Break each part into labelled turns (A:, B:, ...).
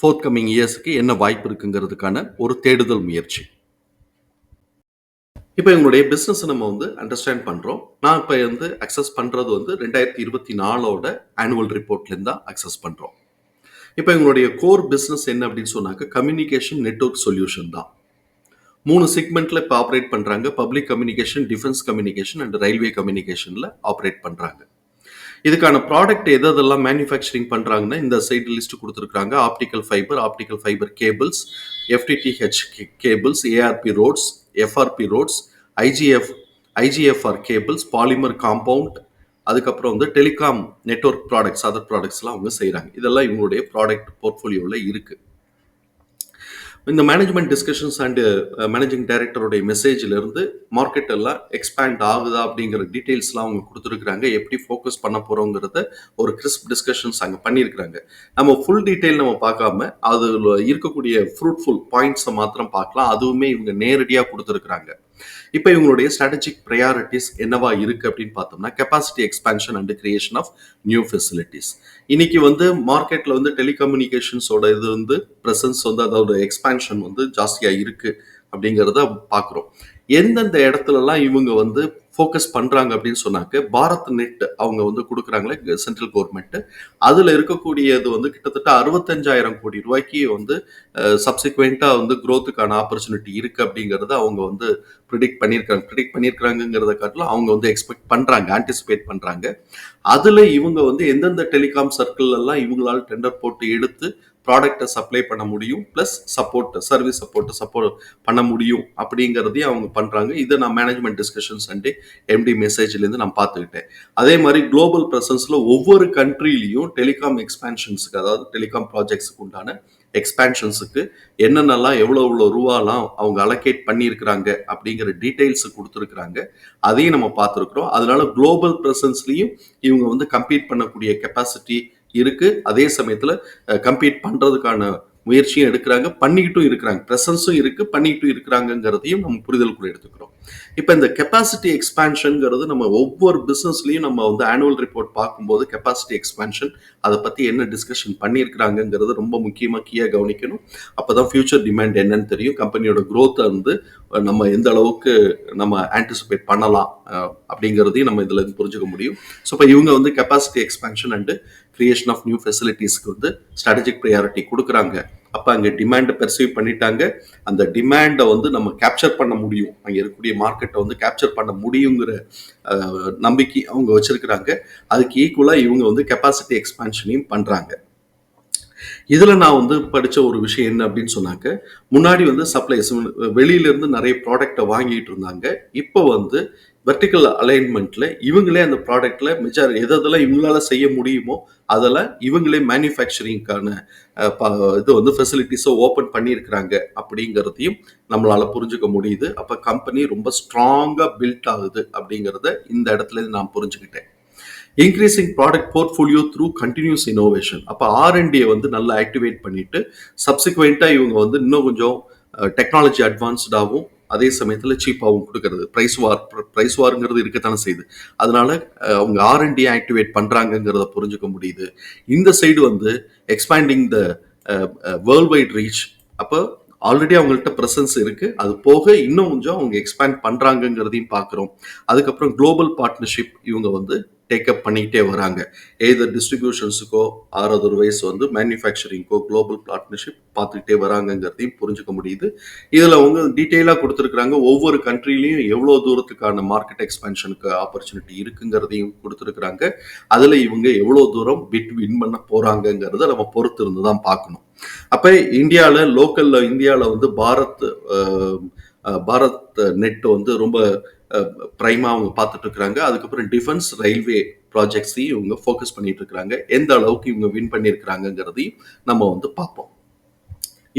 A: Fourth coming இயர்ஸுக்கு என்ன வாய்ப்பு இருக்குங்கிறதுக்கான ஒரு தேடுதல் முயற்சி. இப்போ எங்களுடைய பிஸ்னஸ் நம்ம வந்து அண்டர்ஸ்டாண்ட் பண்ணுறோம் நான் இப்போ வந்து அக்சஸ் பண்ணுறது வந்து ரெண்டாயிரத்தி இருபத்தி நாலோட ஆனுவல் ரிப்போர்ட்லேருந்து தான் அக்சஸ் பண்ணுறோம் இப்போ எங்களுடைய கோர் பிஸ்னஸ் என்ன அப்படின்னு சொன்னாக்க கம்யூனிகேஷன் நெட்வொர்க் சொல்யூஷன் தான். மூணு செக்மெண்ட்டில் இப்போ ஆப்ரேட் பண்ணுறாங்க public communication defence communication and railway கம்யூனிகேஷனில் operate பண்ணுறாங்க இதுக்கான ப்ராடக்ட் எது எதெல்லாம் மேனுஃபேக்சரிங் பண்ணுறாங்கன்னா இந்த சைடு லிஸ்ட் கொடுத்துருக்காங்க optical fiber optical fiber cables FTTH cables ARP rods FRP rods IGF IGFR cables polymer compound அதுக்கப்புறம் வந்து டெலிகாம் நெட்வொர்க் ப்ராடக்ட்ஸ் அதர் ப்ராடக்ட்ஸ்லாம் அவங்க செய்கிறாங்க இதெல்லாம் இவங்களுடைய ப்ராடக்ட் போர்ட்ஃபோலியோவில் இருக்குது இந்த மேனேஜ்மெண்ட் டிஸ்கஷன்ஸ் அண்டு மேனேஜிங் டைரக்டருடைய மெசேஜிலிருந்து மார்க்கெட் எல்லாம் எக்ஸ்பேண்ட் ஆகுதா அப்படிங்கிற டீட்டெயில்ஸ்லாம் அவங்க கொடுத்துருக்குறாங்க. எப்படி ஃபோக்கஸ் பண்ண போகிறோங்கிறத ஒரு கிறிஸ்ப் டிஸ்கஷன்ஸ் அங்கே பண்ணியிருக்கிறாங்க. நம்ம ஃபுல் டீட்டெயில் நம்ம பார்க்காம அதில் இருக்கக்கூடிய ஃப்ரூட்ஃபுல் பாயிண்ட்ஸை மாத்திரம் பார்க்கலாம். அதுவுமே இவங்க நேரடியாக கொடுத்துருக்குறாங்க. இப்போ இவங்களுடைய ஸ்ட்ராட்டஜிக் ப்ரையாரிட்டிஸ் என்னவா இருக்கு அப்படின்னு பார்த்தோம்னா capacity expansion and creation of new facilities இன்னைக்கு வந்து மார்க்கெட்ல வந்து டெலிகம்யூனிகேஷன்ஸோட இது வந்து ப்ரெசன்ஸ் வந்து அதோட எக்ஸ்பான்ஷன் வந்து ஜாஸ்தியாக இருக்கு அப்படிங்கிறத பார்க்குறோம் எந்தெந்த இடத்துலலாம் இவங்க வந்து ஃபோக்கஸ் பண்ணுறாங்க அப்படின்னு சொன்னாக்க பாரத் நெட் அவங்க வந்து கொடுக்குறாங்களே சென்ட்ரல் கவர்மெண்ட்டு அதில் இருக்கக்கூடியது வந்து கிட்டத்தட்ட அறுபத்தஞ்சாயிரம் கோடி ரூபாய்க்கு வந்து சப்சிக்வெண்ட்டாக வந்து க்ரோத்துக்கான ஆப்பர்ச்சுனிட்டி இருக்குது அப்படிங்கிறத அவங்க வந்து ப்ரிடிக்ட் பண்ணியிருக்காங்க. ப்ரிடிக்ட் பண்ணியிருக்காங்கிறத காட்டிலும் அவங்க வந்து எக்ஸ்பெக்ட் பண்ணுறாங்க ஆன்டிசிபேட் பண்ணுறாங்க அதில் இவங்க வந்து எந்தெந்த டெலிகாம் சர்க்கிள்லாம் இவங்களால டெண்டர் போட்டு எடுத்து ப்ராடக்டை சப்ளை பண்ண முடியும் ப்ளஸ் சப்போர்ட் சர்வீஸ் சப்போர்ட்டை சப்போர்ட் பண்ண முடியும் அப்படிங்கிறதையும் அவங்க பண்ணுறாங்க இதை நான் மேனேஜ்மெண்ட் டிஸ்கஷன்ஸ் அண்டே எம்டி மெசேஜ்லேருந்து நான் பார்த்துக்கிட்டேன். அதே மாதிரி குளோபல் ப்ரெசன்ஸில் ஒவ்வொரு கண்ட்ரிலையும் டெலிகாம் எக்ஸ்பேன்ஷன்ஸுக்கு அதாவது டெலிகாம் ப்ராஜெக்ட்ஸுக்கு உண்டான எக்ஸ்பேன்ஷன்ஸுக்கு என்னென்னலாம் எவ்வளோ எவ்வளோ ரூபாலாம் அவங்க அலோகேட் பண்ணியிருக்கிறாங்க அப்படிங்கிற டீட்டெயில்ஸ் கொடுத்துருக்குறாங்க. அதையும் நம்ம பார்த்துருக்குறோம். அதனால குளோபல் ப்ரெசன்ஸ்லையும் இவங்க வந்து கம்ப்ளீட் பண்ணக்கூடிய கெப்பாசிட்டி இருக்கு. அதே சமயத்துல கம்பீட் பண்றதுக்கான முயற்சியும் எடுக்கிறாங்க. பண்ணிக்கிட்டும் இருக்கிறாங்க. ப்ரெசன்ஸும் இருக்கு. பண்ணிக்கிட்டும் இருக்கிறாங்கங்கிறதையும் நம்ம புரிதலுக்குள்ள எடுத்துக்கிறோம். இப்போ இந்த கெப்பாசிட்டி எக்ஸ்பான்ஷனுங்கிறது நம்ம ஒவ்வொரு பிஸ்னஸ்லையும் நம்ம வந்து ஆனுவல் ரிப்போர்ட் பார்க்கும்போது கெப்பாசிட்டி எக்ஸ்பான்ஷன் அதை பற்றி என்ன டிஸ்கஷன் பண்ணியிருக்கிறாங்கங்கிறது ரொம்ப முக்கியமாக கீயாக கவனிக்கணும். அப்போ தான் ஃபியூச்சர் டிமாண்ட் என்னன்னு தெரியும். கம்பெனியோட க்ரோத்தை வந்து நம்ம எந்த அளவுக்கு நம்ம ஆன்டிசிபேட் பண்ணலாம் அப்படிங்கிறதையும் நம்ம இதில் இருந்து புரிஞ்சுக்க முடியும். ஸோ இப்போ இவங்க வந்து capacity expansion and creation of new ஃபெசிலிட்டிஸ்க்கு வந்து ஸ்ட்ராட்டஜிக் ப்ரையாரிட்டி கொடுக்குறாங்க. அப்போ அங்கே டிமாண்டை பெர்சீவ் பண்ணிட்டாங்க. அந்த டிமாண்டை வந்து நம்ம கேப்சர் பண்ண முடியும். அங்கே இருக்கக்கூடிய மார்க்கெட்டை வந்து கேப்சர் பண்ண முடியுங்கிற நம்பிக்கை அவங்க வச்சுருக்கிறாங்க. அதுக்கு ஈக்குவலாக இவங்க வந்து கெப்பாசிட்டி எக்ஸ்பான்ஷனையும் பண்ணுறாங்க இதில் நான் வந்து படித்த ஒரு விஷயம் என்ன அப்படின்னு சொன்னாக்க முன்னாடி வந்து சப்ளைஸ் வெளியிலேருந்து நிறைய ப்ராடக்டை வாங்கிட்டு இருந்தாங்க. இப்போ வந்து வெர்டிக்கல் அலைன்மெண்ட்டில் இவங்களே அந்த ப்ராடக்டில் மெஜார் எதெல்லாம் இவங்களால செய்ய முடியுமோ அதில் இவங்களே மேனுஃபேக்சரிங்க்கான இது வந்து ஃபெசிலிட்டிஸை ஓப்பன் பண்ணியிருக்கிறாங்க அப்படிங்கிறதையும் நம்மளால் புரிஞ்சுக்க முடியுது. அப்போ கம்பெனி ரொம்ப ஸ்ட்ராங்காக பில்ட் ஆகுது அப்படிங்கிறத இந்த இடத்துல நான் புரிஞ்சுக்கிட்டேன். Increasing product portfolio through continuous innovation அப்போ ஆர்என்டியை வந்து நல்லா ஆக்டிவேட் பண்ணிட்டு சப்சிக்வெண்ட்டாக இவங்க வந்து இன்னும் கொஞ்சம் டெக்னாலஜி அட்வான்ஸ்டாகவும் அதே சமயத்தில் சீப்பாகவும் கொடுக்கறது. ப்ரைஸ் வார் ப்ரைஸ் வாருங்கிறது இருக்கத்தானே செய்யுது. அதனால அவங்க ஆர்என்டி ஆக்டிவேட் பண்ணுறாங்கங்கிறத புரிஞ்சுக்க முடியுது. இந்த சைடு வந்து expanding the worldwide reach அப்போ ஆல்ரெடி அவங்கள்ட்ட ப்ரெசன்ஸ் இருக்கு. அது போக இன்னும் கொஞ்சம் அவங்க எக்ஸ்பேண்ட் பண்ணுறாங்கங்கிறதையும் பார்க்குறோம் அதுக்கப்புறம் குளோபல் பார்ட்னர்ஷிப் இவங்க வந்து டேக்கப் பண்ணிக்கிட்டே வராங்க. எய்தர் டிஸ்ட்ரிபியூஷன்ஸுக்கோ ஆர் அதர்வைஸ் வந்து மேனுஃபேக்சரிங்க்கோ குளோபல் பார்ட்னர்ஷிப் பார்த்துக்கிட்டே வராங்கங்கிறதையும் புரிஞ்சுக்க முடியுது. இதில் அவங்க டீட்டெயிலாக கொடுத்துருக்குறாங்க. ஒவ்வொரு கண்ட்ரிலையும் எவ்வளோ தூரத்துக்கான மார்க்கெட் எக்ஸ்பென்ஷனுக்கு ஆப்பர்ச்சுனிட்டி இருக்குங்கிறதையும் கொடுத்துருக்குறாங்க. அதில் இவங்க எவ்வளோ தூரம் பிட் வின் பண்ண போகிறாங்கங்கிறத நம்ம பொறுத்து இருந்து தான் பார்க்கணும். அப்போ இந்தியாவில் லோக்கலில் இந்தியாவில் வந்து பாரத் பாரத் நெட் வந்து ரொம்ப ப்ரைமாக அவங்க பார்த்துட்டு இருக்கிறாங்க அதுக்கப்புறம் டிஃபென்ஸ் ரயில்வே ப்ராஜெக்ட்ஸையும் இவங்க ஃபோக்கஸ் பண்ணிட்டு இருக்கிறாங்க எந்த அளவுக்கு இவங்க வின் பண்ணியிருக்கிறாங்கங்கிறதையும் நம்ம வந்து பார்ப்போம்.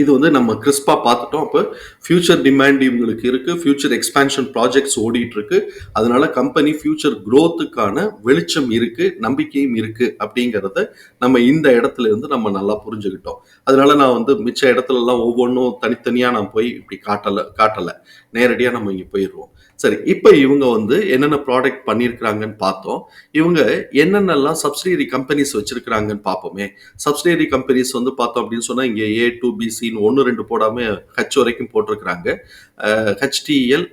A: இது வந்து நம்ம கிறிஸ்பா பார்த்துட்டோம். அப்போ ஃபியூச்சர் டிமாண்ட் இவங்களுக்கு இருக்கு. ஃபியூச்சர் எக்ஸ்பேன்ஷன் ப்ராஜெக்ட்ஸ் ஓடிட்டு இருக்கு அதனால கம்பெனி ஃபியூச்சர் க்ரோத்துக்கான வெளிச்சம் இருக்கு நம்பிக்கையும் இருக்கு அப்படிங்கிறத நம்ம இந்த இடத்துல இருந்து நம்ம நல்லா புரிஞ்சுக்கிட்டோம். அதனால நான் வந்து மிச்ச இடத்துல எல்லாம் ஒவ்வொன்றும் தனித்தனியா நான் போய் இப்படி காட்டல காட்டல. நேரடியா நம்ம இங்கே போயிடுவோம். சரி இப்போ இவங்க வந்து என்னென்ன ப்ராடக்ட் பண்ணியிருக்கிறாங்கன்னு பார்த்தோம். இவங்க என்னென்னலாம் சப்சிடரி கம்பெனிஸ் வச்சிருக்கிறாங்கன்னு பார்ப்போமே. சப்சிடரி கம்பெனிஸ் வந்து பார்த்தோம் அப்படின்னு சொன்னால் இங்கே ஏ டூ பிசின்னு ஒன்று ரெண்டு போடாமல் ஹச் வரைக்கும் போட்டிருக்கிறாங்க. ஹெச்டிஎல்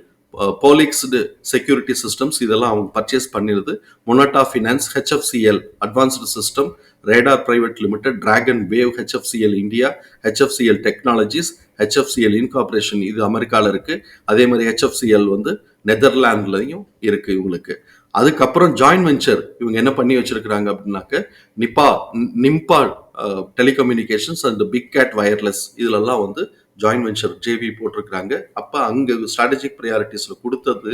A: போலிக்ஸ்டு செக்யூரிட்டி சிஸ்டம்ஸ் இதெல்லாம் அவங்க பர்ச்சேஸ் பண்ணிடுது Moneta finance HFCL advanced system radar private limited dragon wave HFCL India HFCL technologies HFCL incorporation இது அமெரிக்காவில் இருக்குது அதே மாதிரி ஹெச்எஃப்சிஎல் வந்து நெதர்லாண்ட்லையும் இருக்கு இவங்களுக்கு. அதுக்கப்புறம் ஜாயின்ட் வெஞ்சர் இவங்க என்ன பண்ணி வச்சிருக்கிறாங்க அப்படின்னாக்க நிப்பா நிம்பா telecommunications and big cat wireless இதுலெல்லாம் வந்து ஜாயின்ட் வெஞ்சர் ஜேவி போட்டிருக்கிறாங்க. அப்போ அங்கே ஸ்ட்ராட்டஜிக் ப்ரையாரிட்டிஸில் கொடுத்தது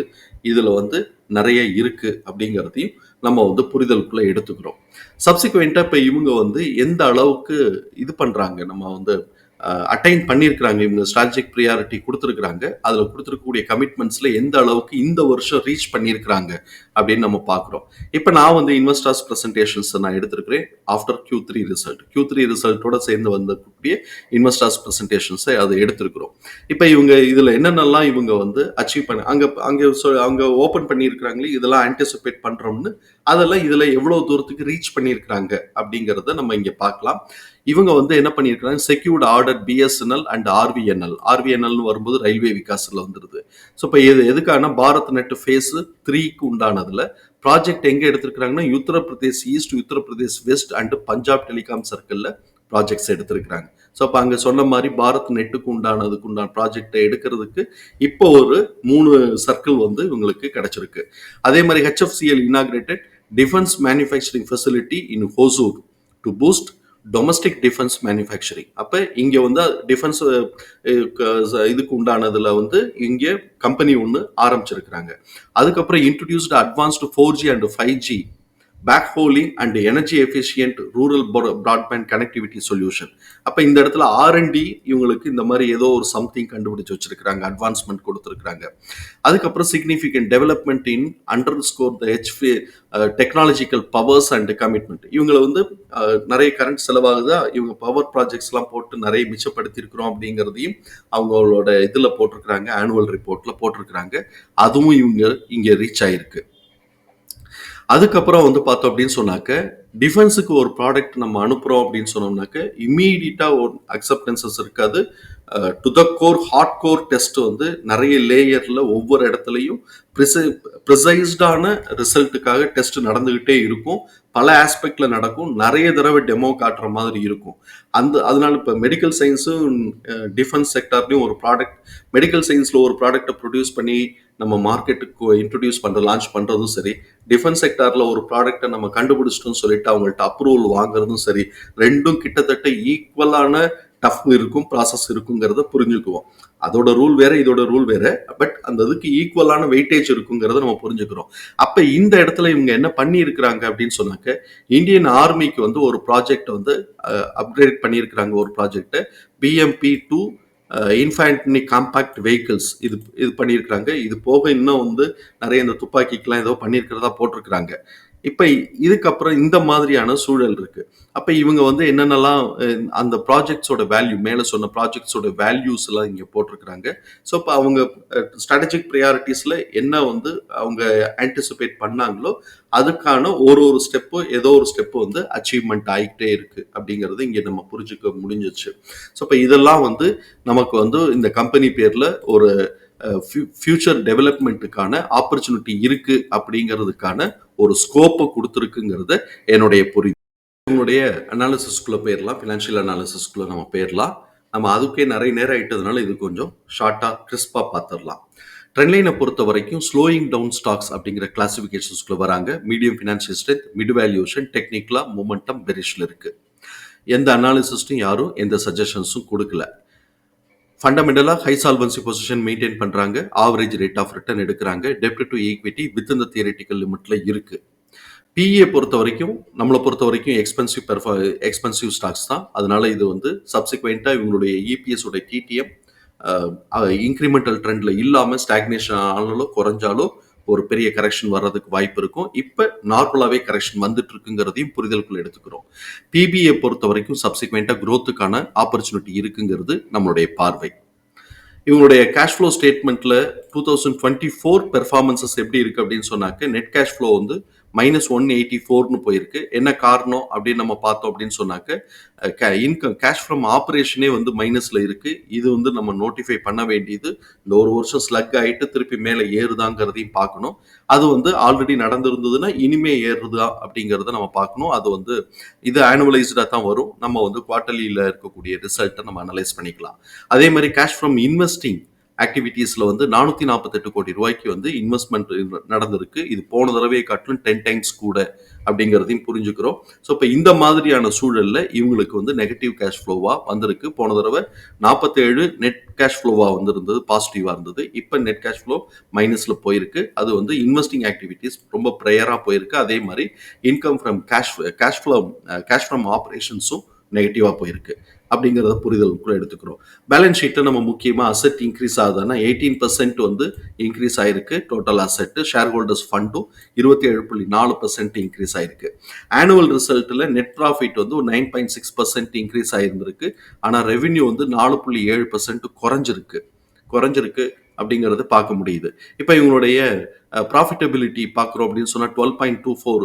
A: இதில் வந்து நிறைய இருக்குது அப்படிங்கிறதையும் நம்ம வந்து புரிதலுக்குள்ளே எடுத்துக்கிறோம். சப்சிக்வெண்ட்டாக இப்போ இவங்க வந்து எந்த அளவுக்கு இது பண்ணுறாங்க நம்ம வந்து அட்டைன் பண்ணியிருக்கிறாங்க. இவங்க ஸ்ட்ராட்டஜிக் ப்ரியாரிட்டி கொடுத்துருக்குறாங்க. அதில் கொடுத்துருக்கக்கூடிய கமிட்மெண்ட்ஸில் எந்த அளவுக்கு இந்த வருஷம் ரீச் பண்ணியிருக்கிறாங்க. அப்படின்னு நம்ம பார்க்குறோம். இப்போ நான் வந்து இன்வெஸ்டர்ஸ் ப்ரெசன்டேஷன்ஸ் நான் எடுத்திருக்கிறேன். After Q three result Q three ரிசல்ட்டோட சேர்ந்து வந்தக்கூடிய இன்வெஸ்டர்ஸ் ப்ரெசன்டேஷன்ஸை அதை எடுத்திருக்கிறோம். இப்போ இவங்க இதில் என்னென்னலாம் இவங்க வந்து அச்சீவ் பண்ண அங்கே அங்கே அவங்க ஓப்பன் பண்ணியிருக்கிறாங்களே இதெல்லாம் ஆன்டிசிபேட் பண்ணுறோம்னு அதெல்லாம் இதில் எவ்வளோ தூரத்துக்கு ரீச் பண்ணியிருக்கிறாங்க அப்படிங்கிறத நம்ம இங்கே பார்க்கலாம். இவங்க வந்து என்ன பண்ணியிருக்கிறாங்க? Secured order BSNL and RVNL ஆர்விஎன்எல்னு வரும்போது ரயில்வே விகாஸில் வந்துடுது ஸோ இப்போ இது எதுக்கான பாரத் நெட் ஃபேஸ் த்ரீக்கு உண்டானது? அதில் ப்ராஜெக்ட் எங்கே எடுத்திருக்கிறாங்கன்னா Uttar Pradesh east Uttar Pradesh west and Punjab telecom சர்க்கிளில் ப்ராஜெக்ட்ஸ் எடுத்திருக்கிறாங்க. ஸோ அப்போ அங்கே சொன்ன மாதிரி பாரத் நெட்டுக்கு உண்டானதுக்கு உண்டான ப்ராஜெக்டை எடுக்கிறதுக்கு இப்போ ஒரு மூணு சர்க்கிள் வந்து இவங்களுக்கு கிடைச்சிருக்கு. அதே மாதிரி HFCL inaugurated defence manufacturing facility in Hosur to boost domestic defence manufacturing அப்போ இங்கே வந்து டிஃபென்ஸ் இதுக்கு உண்டானதில் வந்து இங்கே கம்பெனி ஒன்று ஆரம்பிச்சிருக்கிறாங்க. அதுக்கப்புறம் introduced advanced four G and five G backhauling and energy efficient rural broadband connectivity solution அப்போ இந்த இடத்துல ஆர்என்டி இவங்களுக்கு இந்த மாதிரி ஏதோ ஒரு சம்திங் கண்டுபிடிச்சு வச்சிருக்கிறாங்க அட்வான்ஸ்மெண்ட் கொடுத்துருக்காங்க அதுக்கப்புறம் significant development in underscore the H technological prowess and commitment இவங்களை வந்து uh, நிறைய கரண்ட் செலவாகுதா இவங்க பவர் ப்ராஜெக்ட்ஸ்லாம் போட்டு நிறைய மிச்சப்படுத்தி இருக்கிறோம் அப்படிங்கிறதையும் அவங்களோட இதில் போட்டிருக்கிறாங்க ஆனுவல் ரிப்போர்ட்டில் போட்டிருக்கிறாங்க. அதுவும் இவங்க இங்கே ரீச் ஆயிருக்கு. அதுக்கப்புறம் வந்து பார்த்தோம் அப்படின்னு சொன்னாக்க டிஃபென்ஸுக்கு ஒரு ப்ராடக்ட் நம்ம அனுப்புகிறோம் அப்படின்னு சொன்னோம்னாக்க இம்மீடியட்டாக ஒரு அக்செப்டன்சஸ் இருக்காது. To the core hard core test வந்து நிறைய லேயரில் ஒவ்வொரு இடத்துலையும் ப்ரிசை ப்ரிசைஸ்டான ரிசல்ட்டுக்காக டெஸ்ட் நடந்துக்கிட்டே இருக்கும். பல ஆஸ்பெக்ட்ல நடக்கும். நிறைய தடவை டெமோ காட்டுற மாதிரி இருக்கும். அந்த அதனால இப்போ மெடிக்கல் சயின்ஸும் டிஃபென்ஸ் செக்டார்லையும் ஒரு ப்ராடக்ட் மெடிக்கல் சயின்ஸில் ஒரு ப்ராடக்ட்டை ப்ரொடியூஸ் பண்ணி நம்ம மார்க்கெட்டுக்கு இன்ட்ரடியூஸ் பண்ணுற லான்ச் பண்ணுறதும் சரி டிஃபென்ஸ் செக்டாரில் ஒரு ப்ராடக்டை நம்ம கண்டுபிடிச்சிட்டோம்னு சொல்லிட்டு அவங்கள்ட்ட அப்ரூவல் வாங்குறதும் சரி ரெண்டும் கிட்டத்தட்ட ஈக்குவலான டஃப் இருக்கும் ப்ராசஸ் இருக்குங்கிறத புரிஞ்சுக்குவோம். அதோட ரூல் வேற இதோட ரூல் வேற பட் அந்த இதுக்கு ஈக்குவலான வெயிட்டேஜ் இருக்குங்கிறத நம்ம புரிஞ்சுக்கிறோம். அப்ப இந்த இடத்துல இவங்க என்ன பண்ணி இருக்கிறாங்க அப்படின்னு சொன்னாக்க இந்தியன் ஆர்மிக்கு வந்து ஒரு ப்ராஜெக்ட் வந்து அப்கிரேட் பண்ணியிருக்கிறாங்க ஒரு project BMP two infantry combat vehicles இது இது பண்ணியிருக்கிறாங்க. இது போக இன்னும் வந்து நிறைய இந்த துப்பாக்கிக்கெலாம் ஏதோ பண்ணியிருக்கிறதா போட்டிருக்கிறாங்க. இப்போ இதுக்கப்புறம் இந்த மாதிரியான சூழல் இருக்கு. அப்போ இவங்க வந்து என்னென்னலாம் அந்த ப்ராஜெக்ட்ஸோட வேல்யூ மேலே சொன்ன ப்ராஜெக்ட்ஸோட வேல்யூஸ் எல்லாம் இங்கே போட்டிருக்கிறாங்க. ஸோ இப்போ அவங்க ஸ்ட்ராட்டஜிக் ப்ரையாரிட்டிஸில் என்ன வந்து அவங்க ஆன்டிசிபேட் பண்ணாங்களோ அதுக்கான ஒரு ஒரு ஸ்டெப்பு ஏதோ ஒரு ஸ்டெப்பு வந்து அச்சீவ்மெண்ட் ஆகிக்கிட்டே இருக்கு அப்படிங்கிறது இங்கே நம்ம புரிஞ்சுக்க முடிஞ்சிச்சு. ஸோ இப்போ இதெல்லாம் வந்து நமக்கு வந்து இந்த கம்பெனி பேரில் ஒரு ஃபியூச்சர் டெவலப்மெண்ட்டுக்கான ஆப்பர்ச்சுனிட்டி இருக்கு அப்படிங்கிறதுக்கான ஒரு ஸ்கோப்பை கொடுத்துருக்குங்கிறது என்னுடைய புரிதல். உங்களுடைய அனாலிசிஸ்குள்ளே போயிடலாம் ஃபினான்ஷியல் அனாலிசிஸ்குள்ளே நம்ம போயிடலாம் நம்ம அதுக்கே நிறைய நேரம் ஆயிட்டதுனால இது கொஞ்சம் ஷார்ட்டாக கிறிஸ்பாக பார்த்துடலாம் ட்ரெண்ட்லைனை பொறுத்த வரைக்கும் ஸ்லோயிங் டவுன் ஸ்டாக்ஸ் அப்படிங்கிற கிளாசிஃபிகேஷன்ஸ்குள்ளே வராங்க. Medium financial strength mid valuation டெக்னிக்கலாக மூமெண்டம் பெரிஷில் இருக்குது எந்த அனாலிசிஸ்ட்டும் யாரும் எந்த சஜஷன்ஸும் கொடுக்கல. ஃபண்டமெண்டலாக ஹை சால்வன்சி பொசிஷன் மெயின்டைன் பண்ணுறாங்க ஆவரேஜ் ரேட் ஆஃப் ரிட்டர்ன் எடுக்கிறாங்க. டெப்ட் டு ஈக்விட்டி வித் இந்த தியரட்டிக்கல் லிமிட்டில் இருக்கு. பிஏ பொறுத்த வரைக்கும் நம்மளை பொறுத்த வரைக்கும் எக்ஸ்பென்சிவ் பெர்ஃபா எக்ஸ்பென்சிவ் ஸ்டாக்ஸ் தான். அதனால இது வந்து சப்சிக்வெண்ட்டாக இவங்களுடைய இபிஎஸ் உடைய டிடிஎம் இன்க்ரிமெண்டல் ட்ரெண்டில் இல்லாமல் ஸ்டாக்னேஷன் ஆனாலோ குறைஞ்சாலோ ஒரு பெரிய கரெக்ஷன் வர்றதுக்கு வாய்ப்பு இருக்கும். இப்போ நார்மலாகவே கரெக்ஷன் வந்துட்டு இருக்குங்கிறதையும் புரிதலுக்குள் எடுத்துக்கிறோம். பிபிஏ பொறுத்த வரைக்கும் சப்சிக்வெண்ட்டாக க்ரோத்துக்கான ஆப்பர்ச்சுனிட்டி இருக்குங்கிறது நம்மளுடைய பார்வை. இவங்களுடைய cash flow ஸ்டேட்மெண்ட்ல two thousand twenty four performances எப்படி இருக்கு அப்படின்னு சொன்னாக்க நெட் கேஷ் ஃப்ளோ வந்து மைனஸ் ஒன் எயிட்டி ஃபோர்னு போயிருக்கு. என்ன காரணம் அப்படின்னு நம்ம பார்த்தோம் அப்படின்னு சொன்னாக்க இன்கம் கேஷ் ஃப்ரம் ஆப்ரேஷனே வந்து மைனஸில் இருக்கு. இது வந்து நம்ம நோட்டிஃபை பண்ண வேண்டியது. இந்த ஒரு வருஷம் ஸ்லக் ஆகிட்டு திருப்பி மேலே ஏறுதாங்கிறதையும் பார்க்கணும். அது வந்து ஆல்ரெடி நடந்திருந்ததுன்னா இனிமே ஏறுதா அப்படிங்கிறத நம்ம பார்க்கணும். அது வந்து இது ஆனுவலைஸ்டாக தான் வரும். நம்ம வந்து குவார்டர்லியில் இருக்கக்கூடிய ரிசல்ட்டை நம்ம அனலைஸ் பண்ணிக்கலாம். அதே மாதிரி கேஷ் ஃப்ரம் இன்வெஸ்டிங் ஆக்டிவிட்டீஸில் வந்து நானூற்றி நாற்பத்தெட்டு கோடி ரூபாய்க்கு வந்து இன்வெஸ்ட்மெண்ட் நடந்திருக்கு. இது போன தடவையை காட்டிலும் டென் டைம்ஸ் கூட அப்படிங்கிறதையும் புரிஞ்சுக்கிறோம். ஸோ இப்போ இந்த மாதிரியான சூழலில் இவங்களுக்கு வந்து நெகட்டிவ் கேஷ் ஃப்ளோவாக வந்திருக்கு. போன தடவை நாற்பத்தேழு நெட் கேஷ் ஃப்ளோவாக வந்திருந்தது பாசிட்டிவாக இருந்தது. இப்போ நெட் கேஷ் ஃப்ளோ மைனஸில் போயிருக்கு. அது வந்து இன்வெஸ்டிங் ஆக்டிவிட்டீஸ் ரொம்ப ப்ரேயராக போயிருக்கு. அதே மாதிரி income from cash cash flow cash from ஆப்ரேஷன்ஸும் நெகட்டிவாக போயிருக்கு. அப்படிங்கிறத புரிதலுக்குள்ள எடுத்துக்கிறோம். பேலன்ஸ் ஷீட்டை நம்ம முக்கியமாக அசெட் இன்க்ரீஸ் ஆகுதுன்னா எயிட்டீன் பர்சன்ட் வந்து இன்க்ரீஸ் ஆயிருக்கு. டோட்டல் அசெட்டு ஷேர் ஹோல்டர்ஸ் ஃபண்டும் இருபத்தி ஏழு புள்ளி நாலு பர்சன்ட் இன்க்ரீஸ் ஆயிருக்கு. ஆனுவல் ரிசல்ட்டில் நெட் ப்ராஃபிட் வந்து ஒரு nine point six percent increase ஆயிருந்திருக்கு. ஆனால் ரெவென்யூ வந்து நாலு புள்ளி ஏழு பர்சன்ட் குறைஞ்சிருக்கு. குறைஞ்சிருக்கு அப்படிங்கிறது பார்க்க முடியுது. இப்போ இவங்களுடைய ப்ராஃபிட்டபிலிட்டி பார்க்குறோம் அப்படின்னு சொன்னால் டுவெல் பாயிண்ட் டூ ஃபோர்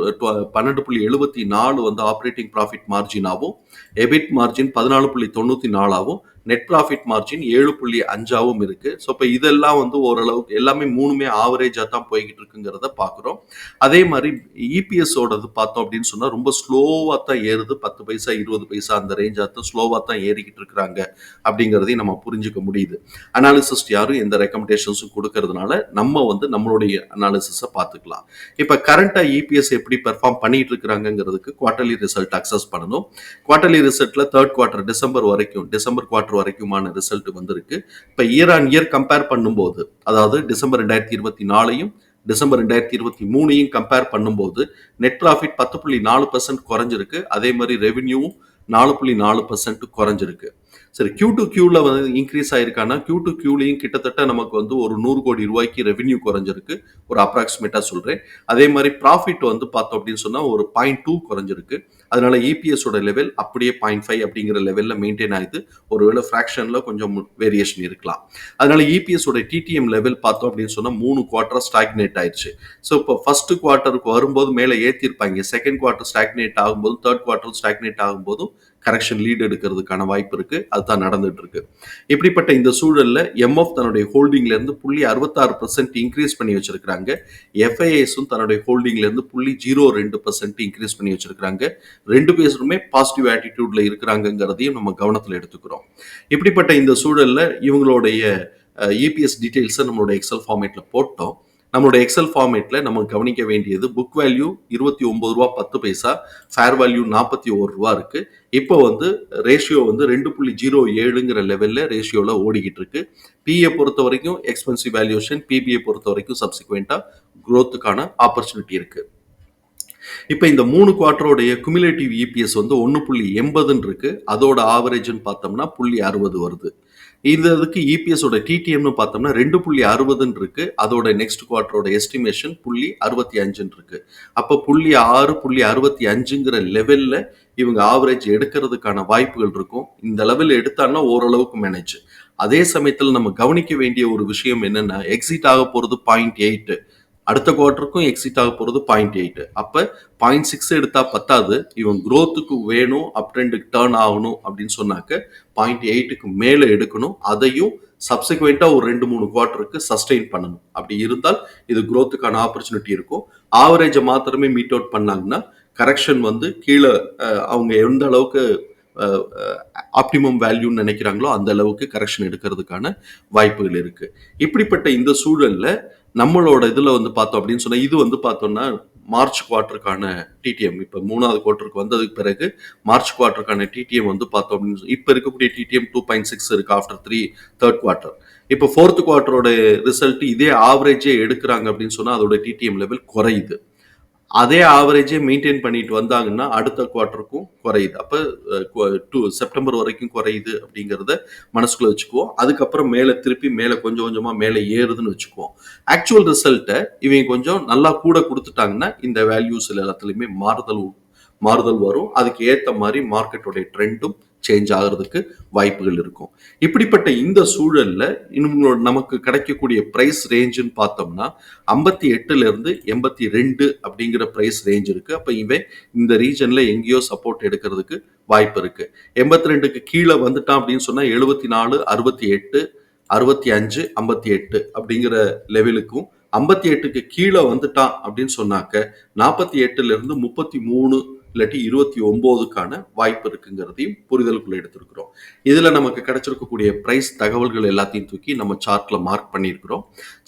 A: பன்னெண்டு புள்ளி எழுபத்தி நாலு வந்து ஆப்ரேட்டிங் ப்ராஃபிட் மார்ஜினாகவும் எபிட் மார்ஜின் பதினாலு புள்ளி தொண்ணூற்றி நாலாகவும் நெட் ப்ராஃபிட் மார்ஜின் ஏழு புள்ளி அஞ்சாவும் இருக்கு. ஸோ இப்போ இதெல்லாம் வந்து ஓரளவுக்கு எல்லாமே மூணுமே ஆவரேஜாக தான் போய்கிட்டு இருக்குங்கிறத பார்க்குறோம். அதே மாதிரி இபிஎஸோடது பார்த்தோம் அப்படின்னு சொன்னால் ரொம்ப ஸ்லோவாக தான் ஏறுது. பத்து பைசா இருபது பைசா அந்த ரேஞ்சாக தான் ஸ்லோவாக தான் ஏறிக்கிட்டு இருக்கிறாங்க அப்படிங்கிறதையும் நம்ம புரிஞ்சுக்க முடியுது. அனாலிசிஸ்ட் யாரும் எந்த ரெக்கமெண்டேஷன்ஸும் கொடுக்கறதுனால நம்ம வந்து நம்மளுடைய அனாலிசிஸை பார்த்துக்கலாம். இப்போ கரண்ட்டாக இபிஎஸ் எப்படி பெர்ஃபார்ம் பண்ணிட்டு இருக்கிறாங்கிறதுக்கு குவார்டர்லி ரிசல்ட் அக்சஸ் பண்ணணும். குவார்டர்லி ரிசல்ட்ல தேர்ட் குவார்டர் டிசம்பர் வரைக்கும் டிசம்பர் குவார்டர் வரைக்குமான ரிசல்ட் வந்திருக்கு. இப்போ இயர் ஆன் இயர் கம்பேர் பண்ணும்போது அதாவது டிசம்பர் ரெண்டாயிரத்தி இருபத்தி நாலையும் டிசம்பர் ரெண்டாயிரத்தி இருபத்தி மூணையும் கம்பேர் பண்ணும்போது நெட் ப்ராஃபிட் பத்து புள்ளி நாலு பர்சன்ட் குறைஞ்சிருக்கு. அதே மாதிரி ரெவென்யூவும் நாலு புள்ளி நாலு பர்சன்ட் குறைஞ்சிருக்கு. சரி கியூ டு கியூவில் வந்து இன்க்ரீஸ் ஆயிருக்கான்னா கியூ டு கியூலையும் கிட்டத்தட்ட நமக்கு வந்து ஒரு நூறு கோடி ரூபாய்க்கு ரெவென்யூ குறைஞ்சிருக்கு. ஒரு அப்ராக்சிமேட்டாக சொல்கிறேன் அதே மாதிரி ப்ராஃபிட் வந்து பார்த்தோம் அப்படின்னு சொன்னால் ஒரு பாயிண்ட் டூ குறைஞ்சிருக்கு. அதனால இபிஎஸோட லெவல் அப்படியே பாயிண்ட் ஃபைவ் அப்படிங்கிற லெவலில் மெயின்டைன் ஆகுது ஒருவேளை ஃப்ராக்ஷனில் கொஞ்சம் வேரியேஷன் இருக்கலாம். அதனால இபிஎஸோட டிடிஎம் லெவல் பார்த்தோம் அப்படின்னு சொன்னால் மூணு குவார்டர் ஸ்டாக்னேட் ஆயிடுச்சு ஸோ இப்போ ஃபர்ஸ்ட் குவார்ட்டருக்கு வரும்போது மேலே ஏற்றிருப்பாங்க செகண்ட் குவார்ட்டர் ஸ்டாக்னேட் ஆகும்போது தேர்ட் குவார்ட்டர் ஸ்டாக்னேட் ஆகும்போதும் கரெக்ஷன் லீட் எடுக்கிறதுக்கான வாய்ப்பு இருக்கு. அதுதான் நடந்துட்டு இருக்கு இப்படிப்பட்ட இந்த சூழல்ல எம்எஃப் தன்னுடைய ஹோல்டிங்ல இருந்து புள்ளி அறுபத்தாறு பர்சன்ட் இன்க்ரீஸ் பண்ணி வச்சிருக்காங்க எஃப்ஐஎஸும் தன்னுடைய ஹோல்டிங்ல இருந்து புள்ளி ஜீரோ ரெண்டு பர்சன்ட் இன்க்ரீஸ் பண்ணி வச்சிருக்காங்க ரெண்டு பேருமே பாசிட்டிவ் ஆட்டிடியூட்ல இருக்கிறாங்கிறதையும் நம்ம கவனத்தில் எடுத்துக்கிறோம். இப்படிப்பட்ட இந்த சூழல்ல இவங்களுடைய இபிஎஸ் டீட்டெயில்ஸை நம்மளோட எக்ஸல் ஃபார்மேட்ல போட்டோம். நம்மளோட எக்ஸல் ஃபார்மேட்டில் நம்ம கவனிக்க வேண்டியது புக் வேல்யூ இருபத்தி ஒம்பது ரூபா பத்து பைசா ஃபேர் வேல்யூ நாற்பத்தி ஒரு ரூபா இருக்கு. இப்போ வந்து ரேஷியோ வந்து ரெண்டு புள்ளி ஜீரோ ஏழுங்கிற லெவலில் ரேஷியோவில் ஓடிக்கிட்டு இருக்கு. பிஏ பொறுத்த வரைக்கும் எக்ஸ்பென்சிவ் வேல்யூஷன் பிபிஏ பொறுத்த வரைக்கும் சப்சிக்வெண்ட்டாக க்ரோத்துக்கான ஆப்பர்ச்சுனிட்டி இருக்கு. இப்போ இந்த மூணு குவார்டருடைய குமிலேட்டிவ் இபிஎஸ் வந்து ஒன்று புள்ளி எண்பதுன்னு இருக்கு. அதோட ஆவரேஜ்னு பார்த்தோம்னா புள்ளி அறுபது வருது. இது அதுக்கு இபிஎஸோட டிடிஎம்னு பார்த்தோம்னா ரெண்டு புள்ளி அறுபதுன்னு இருக்கு. அதோட நெக்ஸ்ட் குவார்டரோட எஸ்டிமேஷன் புள்ளி அறுபத்தி அஞ்சுன்னு இருக்கு. அப்போ புள்ளி ஆறு புள்ளி அறுபத்தி அஞ்சுங்கிற லெவல்ல இவங்க ஆவரேஜ் எடுக்கிறதுக்கான வாய்ப்புகள் இருக்கும். இந்த லெவலில் எடுத்தாங்கன்னா ஓரளவுக்கு மேனேஜ் அதே சமயத்தில் நம்ம கவனிக்க வேண்டிய ஒரு விஷயம் என்னன்னா எக்ஸிட் ஆக போகிறது பாயிண்ட் எயிட்டு அடுத்த குவார்ட்டருக்கும் எக்ஸிட் ஆக போகிறது பாயிண்ட் எயிட் அப்போ பாயிண்ட் சிக்ஸ் எடுத்தால் பத்தாது. இவன் க்ரோத்துக்கு வேணும் அப் ட்ரெண்டுக்கு டேர்ன் ஆகணும் அப்படின்னு சொன்னாக்க பாயிண்ட் எயிட்டுக்கு மேலே எடுக்கணும். அதையும் சப்சிக்வெண்ட்டாக ஒரு ரெண்டு மூணு குவார்ட்டருக்கு சஸ்டெயின் பண்ணணும். அப்படி இருந்தால் இது க்ரோத்துக்கான ஆப்பர்ச்சுனிட்டி இருக்கும். ஆவரேஜை மாத்திரமே மீட் அவுட் பண்ணாங்கன்னா கரெக்ஷன் வந்து கீழே அவங்க எந்த அளவுக்கு ஆப்டிமம் வேல்யூன்னு நினைக்கிறாங்களோ அந்த அளவுக்கு கரெக்ஷன் எடுக்கிறதுக்கான வாய்ப்புகள் இருக்குது இப்படிப்பட்ட இந்த சூழலில் நம்மளோட இதில் வந்து பார்த்தோம் அப்படின்னு சொன்னால் இது வந்து பார்த்தோம்னா மார்ச் குவார்ட்டருக்கான டிடிஎம் இப்போ மூணாவது குவார்ட்டருக்கு வந்ததுக்கு பிறகு மார்ச் குவார்ட்டருக்கான டிடிஎம் வந்து பார்த்தோம் அப்படின்னு சொன்னா- இப்போ இருக்கக்கூடிய டிடிஎம் டூ பாயிண்ட் சிக்ஸ் இருக்கு ஆஃப்டர் த்ரீ தேர்ட் குவார்ட்டர் இப்போ ஃபோர்த் குவார்ட்டரோட ரிசல்ட் இதே ஆவரேஜே எடுக்கிறாங்க அப்படின்னு சொன்னால் அதோட டிடிஎம் லெவல் குறையுது. அதே ஆவரேஜே மெயின்டைன் பண்ணிட்டு வந்தாங்கன்னா அடுத்த குவார்ட்டருக்கும் குறையுது. அப்போ டூ செப்டம்பர் வரைக்கும் குறையுது அப்படிங்கிறத மனசுக்குள்ள வச்சுக்குவோம். அதுக்கப்புறம் மேலே திருப்பி மேலே கொஞ்சம் கொஞ்சமாக மேலே ஏறுதுன்னு வச்சுக்குவோம். ஆக்சுவல் ரிசல்ட்டை இவங்க கொஞ்சம் நல்லா கூட கொடுத்துட்டாங்கன்னா இந்த வேல்யூஸ் எல்லாத்துலேயுமே மாறுதல் மாறுதல் வரும். அதுக்கு ஏற்ற மாதிரி மார்க்கெட்டோடைய ட்ரெண்டும் சேஞ்ச் ஆகிறதுக்கு வாய்ப்புகள் இருக்கும். இப்படிப்பட்ட இந்த சூழல்ல இன்னும் நமக்கு கிடைக்கக்கூடிய ப்ரைஸ் ரேஞ்சுன்னு பார்த்தோம்னா ஐம்பத்தி எட்டுல இருந்து எண்பத்தி ரெண்டு அப்படிங்கிற ப்ரைஸ் ரேஞ்ச் இருக்கு. அப்போ இவன் இந்த ரீஜன்ல எங்கேயோ சப்போர்ட் எடுக்கிறதுக்கு வாய்ப்பு இருக்கு. எண்பத்தி ரெண்டுக்கு கீழே வந்துட்டான் அப்படின்னு சொன்னா எழுபத்தி நாலு அறுபத்தி எட்டு அறுபத்தி அஞ்சு ஐம்பத்தி எட்டு அப்படிங்கிற லெவலுக்கும் ஐம்பத்தி எட்டுக்கு கீழே வந்துட்டான் அப்படின்னு சொன்னாக்க நாற்பத்தி எட்டுல இருந்து முப்பத்தி மூணு இல்லாட்டி இருபத்தி ஒம்போதுக்கான வாய்ப்பு இருக்குங்கிறதையும் புரிதலுக்குள்ள எடுத்திருக்கிறோம். இதுல நமக்கு கிடைச்சிருக்கக்கூடிய பிரைஸ் தகவல்கள் எல்லாத்தையும் தூக்கி நம்ம சார்ட்ல மார்க் பண்ணியிருக்கிறோம்.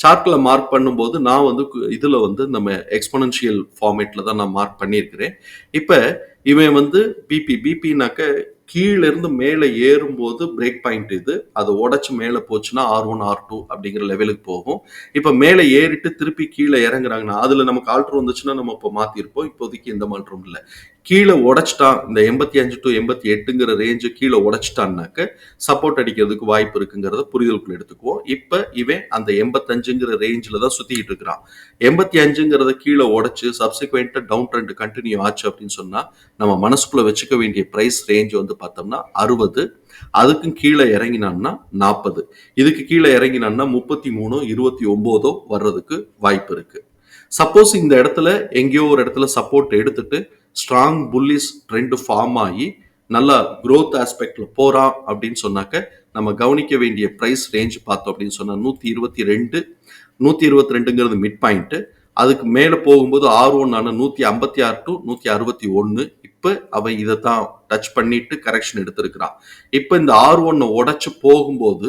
A: சார்ட்ல மார்க் பண்ணும்போது நான் வந்து கு- இதுல வந்து நம்ம எக்ஸ்பனன்ஷியல் ஃபார்மேட்ல தான் நான் மார்க் பண்ணியிருக்கிறேன். இப்ப இவன் வந்து பிபி பிபினாக்க கீழிருந்து மேலே ஏறும்போது பிரேக் பாயிண்ட் இது. அதை உடச்சி மேலே போச்சுன்னா ஆர் ஒன் ஆர் டூ அப்படிங்கிற லெவலுக்கு போகும். இப்போ மேலே ஏறிட்டு திருப்பி கீழே இறங்குறாங்கன்னா அதில் நமக்கு ஆல்ட்ரு வந்துச்சுன்னா நம்ம இப்போ மாற்றிருப்போம் இப்போதைக்கு எந்த மாற்றம் இல்லை. கீழே உடைச்சிட்டான். இந்த எண்பத்தி அஞ்சு டு எண்பத்தி எட்டுங்கிற ரேஞ்சு கீழே உடைச்சிட்டான்னாக்க சப்போர்ட் அடிக்கிறதுக்கு வாய்ப்பு இருக்குங்கிறத புரிதலுக்குள்ள எடுத்துக்குவோம். இப்போ இவன் அந்த எண்பத்தஞ்சுங்கிற ரேஞ்சில் தான் சுற்றிக்கிட்டு இருக்கிறான். எண்பத்தி அஞ்சுங்கிறத கீழே உடைச்சு சப்சிக்வெண்ட்டாக டவுன் ட்ரெண்ட் கண்டினியூ ஆச்சு அப்படின்னு சொன்னால் நம்ம மனசுக்குள்ளே வச்சுக்க வேண்டிய ப்ரைஸ் ரேஞ்ச் வந்து பார்த்தோம்னா அறுபது. அதுக்கும் கீழே இறங்கினான்னா நாற்பது இதுக்கு கீழே இறங்கினான்னா முப்பத்தி மூணோ இருபத்தி ஒம்போதோ வர்றதுக்கு வாய்ப்பு இருக்குது சப்போஸ் இந்த இடத்துல எங்கேயோ ஒரு இடத்துல சப்போர்ட் எடுத்துட்டு ஸ்ட்ராங் புல்லிஸ் ட்ரெண்ட் ஃபார்ம் ஆகி நல்லா க்ரோத் ஆஸ்பெக்ட்ல போறான் அப்படின்னு சொன்னாக்க நம்ம கவனிக்க வேண்டிய ப்ரைஸ் ரேஞ்ச் பார்த்தோம் அப்படின்னு சொன்னால் நூற்றி இருபத்தி ரெண்டு நூற்றி இருபத்தி ரெண்டுங்கிறது மிட் பாயிண்ட்டு அதுக்கு மேலே போகும்போது ஆர் ஒன்னான நூற்றி ஐம்பத்தி ஆறு டு நூற்றி அறுபத்தி ஒன்று இப்போ அவன் இதை தான் டச் பண்ணிட்டு கரெக்ஷன் எடுத்திருக்கிறான். இப்போ இந்த ஆர் ஒன்னை உடச்சி போகும்போது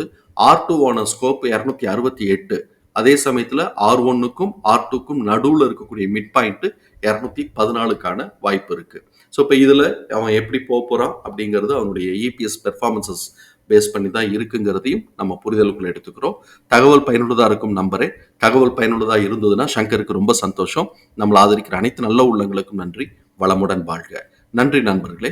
A: ஆர் டூ ஆன ஸ்கோப் இரநூத்தி அறுபத்தி எட்டு. அதே சமயத்தில் ஆர் ஒன்னுக்கும் ஆர் டூக்கும் நடுவில் இருக்கக்கூடிய மிட் பாயிண்ட்டு இரநூத்தி பதினாலுக்கான வாய்ப்பு இருக்கு. ஸோ இப்போ இதில் அவன் எப்படி போக போகிறான் அப்படிங்கிறது அவனுடைய E இபிஎஸ் பெர்ஃபார்மன்சஸ் பேஸ் பண்ணி தான் இருக்குங்கிறதையும் நம்ம புரிதலுக்குள்ள எடுத்துக்கிறோம். தகவல் பயனுள்ளதாக இருக்கும் நம்பரே தகவல் பயனுள்ளதாக இருந்ததுன்னா சங்கருக்கு ரொம்ப சந்தோஷம். நம்மளை ஆதரிக்கிற அனைத்து நல்ல உள்ளங்களுக்கும் நன்றி. வளமுடன் வாழ்க. நன்றி நண்பர்களே.